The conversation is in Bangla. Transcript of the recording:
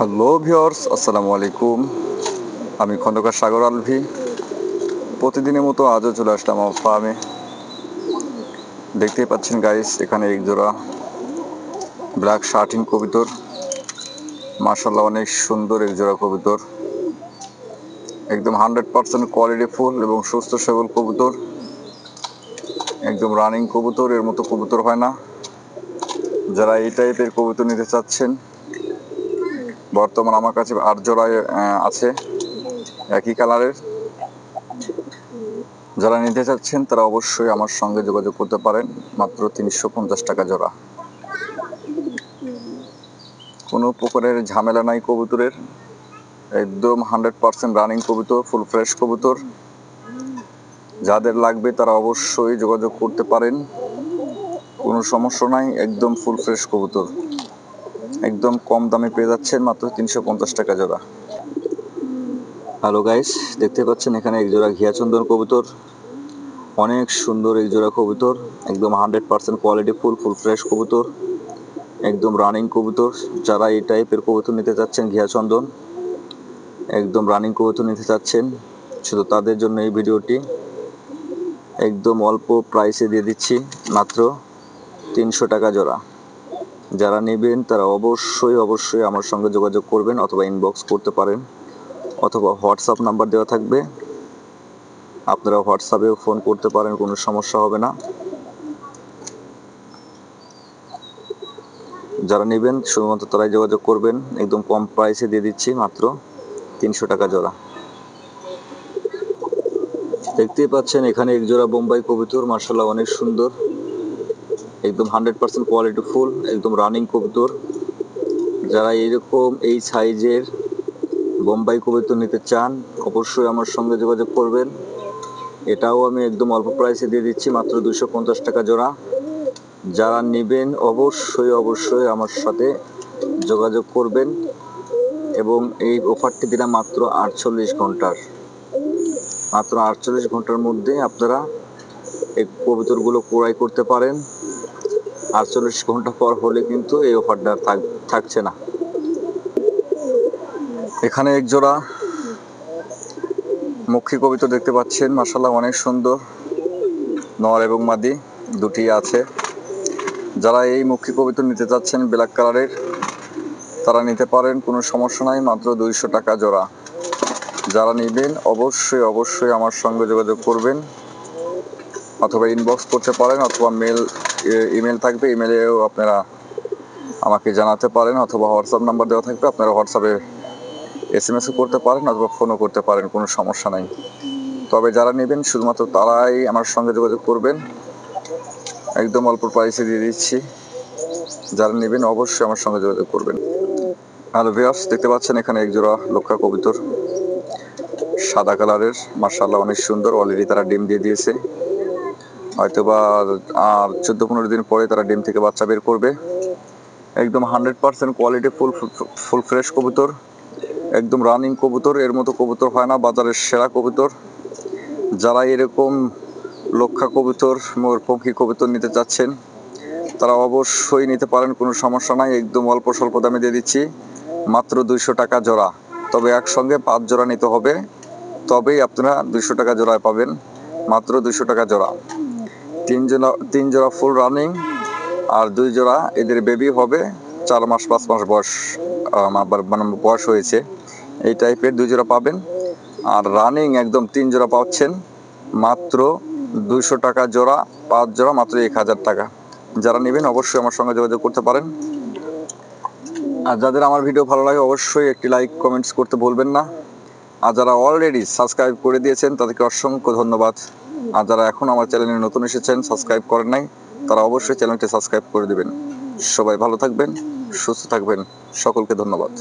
হ্যালো ভিওর্স আসসালামু আলাইকুম আমি খন্দকার সাগর আলভি। প্রতিদিনের মতো আজও চলে আসলাম আমার ফার্মে দেখতেই পাচ্ছেন গাইস এখানে এক জোড়া ব্ল্যাক শার্টিং কবিতর। মার্শাল্লাহ অনেক সুন্দর এক জোড়া কবিতর। একদম হান্ড্রেড পার্সেন্ট কোয়ালিটি ফুল এবং সুস্থ সবল কবুতর। একদম রানিং কবুতর, এর মতো কবুতর হয় না। যারা এই টাইপের কবুতর নিতে চাচ্ছেন বর্তমান আমার কাছে আট জোড়ায় আছে। একই কালারের। যারা নিতে চাচ্ছেন, তারা অবশ্যই আমার সঙ্গে যোগাযোগ করতে পারেন। মাত্র তিনশো পঞ্চাশ টাকা জোড়া। কোনো প্রকারের ঝামেলা নাই কবুতরের। একদম হান্ড্রেড পার্সেন্ট রানিং কবুতর, ফুল ফ্রেশ কবুতর। যাদের লাগবে, তারা অবশ্যই যোগাযোগ করতে পারেন। কোনো সমস্যা নাই, একদম ফুল ফ্রেশ কবুতর। একদম কম দামে পেয়ে যাচ্ছেন মাত্র তিনশো পঞ্চাশ টাকা জোড়া। হ্যালো গাইস দেখতে পাচ্ছেন এখানে এক জোড়া ঘিয়াচন্দন কবুতর। অনেক সুন্দর এক জোড়া কবুতর, একদম hundred percent quality full full fresh কবুতর, একদম রানিং কবুতর। যারা এই টাইপের কবুতর নিতে চাচ্ছেন ঘিয়াচন্দন একদম রানিং কবুতর নিতে চাচ্ছেন, শুধু তাদের জন্য এই ভিডিওটি। একদম অল্প প্রাইসে দিয়ে দিচ্ছি, মাত্র তিনশো টাকা জোড়া। যারা নেবেন, তারা অবশ্যই অবশ্যই আমার সঙ্গে যোগাযোগ করবেন অথবা ইনবক্স করতে পারেন, অথবা হোয়াটসঅ্যাপ নাম্বার দেওয়া থাকবে। আপনারা হোয়াটসঅ্যাপেও ফোন করতে পারেন, কোনো সমস্যা হবে না। যারা নেবেন, শুধুমাত্র তারাই যোগাযোগ করবেন। একদম কম প্রাইসে দিয়ে দিচ্ছি মাত্র তিনশো টাকা জোড়া। দেখতেই পাচ্ছেন, এখানে এক জোড়া বোম্বাই কবুতর মার্শাল্লাহ অনেক সুন্দর। একদম হান্ড্রেড পার্সেন্ট কোয়ালিটি ফুল একদম রানিং কবুতর। যারা এরকম এই সাইজের বোম্বাই কবুতর নিতে চান, অবশ্যই আমার সঙ্গে যোগাযোগ করবেন। এটাও আমি একদম অল্প প্রাইসে দিয়ে দিচ্ছি, মাত্র দুশো পঞ্চাশ টাকা জোড়া। যারা নেবেন, অবশ্যই অবশ্যই আমার সাথে যোগাযোগ করবেন। এবং এই অফারটি দিলাম মাত্র আটচল্লিশ ঘণ্টার। মাত্র আটচল্লিশ ঘণ্টার মধ্যে আপনারা এই কবুতরগুলো ক্রয় করতে পারেন। আটচল্লিশ ঘণ্টা পর হলে কিন্তু এই অফারটা থাক- থাকছে না। এখানে এক জোড়া মুখী কবিতা দেখতে পাচ্ছেন। মাসাল্লাহ অনেক সুন্দর। নর এবং মাদি দুটি আছে। যারা এই মুখী কবিতা নিতে চাচ্ছেন ব্ল্যাক কালারের, তারা নিতে পারেন, কোনো সমস্যা নাই, মাত্র দুইশো টাকা জোড়া। যারা নেবেন, অবশ্যই অবশ্যই আমার সঙ্গে যোগাযোগ করবেন। অথবা ইনবক্স করতে পারেন, অথবা মেল ইমেল থাকবে ইমেলেও আপনারা আমাকে জানাতে পারেন, অথবা হোয়াটসঅ্যাপ নাম্বার দেওয়া থাকবে, আপনারা হোয়াটসঅ্যাপে এস এম এসও করতে পারেন, অথবা ফোনও করতে পারেন, কোনো সমস্যা নাই। তবে যারা নেবেন, শুধুমাত্র তারাই আমার সঙ্গে যোগাযোগ করবেন। একদম অল্প প্রাইসে দিয়ে দিচ্ছি। যারা নেবেন, অবশ্যই আমার সঙ্গে যোগাযোগ করবেন। হ্যালো ভিয়ার্স দেখতে পাচ্ছেন এখানে এক জোড়া লক্ষা কবিতর। সাদা কালারের মার্শাল্লাহ অনেক সুন্দর অলরেডি তারা ডিম দিয়ে দিয়েছে। হয়তো বা আর চোদ্দ পনেরো দিন পরে তারা ডিম থেকে বাচ্চা বের করবে। একদম hundred percent quality full full fresh কবুতর, একদম রানিং কবুতর, এর মতো কবুতর হয় না, বাজারের সেরা কবুতর। যারা এরকম লক্ষা কবুতর, মোর পঙ্খী কবুতর নিতে চাচ্ছেন, তারা অবশ্যই নিতে পারেন, কোনো সমস্যা নাই, একদম অল্প স্বল্প দামে দিয়ে দিচ্ছি, মাত্র দুইশো টাকা জোড়া। তবে একসঙ্গে পাঁচ জোড়া নিতে হবে, তবেই আপনারা দুইশো টাকা জোড়ায় পাবেন, মাত্র দুইশো টাকা জোড়া। তিন জোড়া তিন জোড়া ফুল রানিং আর দুই জোড়া এদের বেবি হবে। চার মাস, পাঁচ মাস বয়স মানে বয়স হয়েছে। এই টাইপের দুই জোড়া পাবেন। আর রানিং একদম তিন জোড়া পাচ্ছেন। মাত্র দুইশো টাকা জোড়া, পাঁচ জোড়া, মাত্র এক হাজার টাকা। যারা নেবেন অবশ্যই আমার সঙ্গে যোগাযোগ করতে পারেন। আর যাদের আমার ভিডিও ভালো লাগে, অবশ্যই একটি লাইক কমেন্টস করতে ভুলবেন না। আর যারা অলরেডি সাবস্ক্রাইব করে দিয়েছেন, তাদেরকে অসংখ্য ধন্যবাদ। আর যারা এখন আমার চ্যানেলে নতুন এসেছেন সাবস্ক্রাইব করেন নাই, তারা অবশ্যই চ্যানেলটি সাবস্ক্রাইব করে দিবেন। সবাই ভালো থাকবেন, সুস্থ থাকবেন। সকলকে ধন্যবাদ।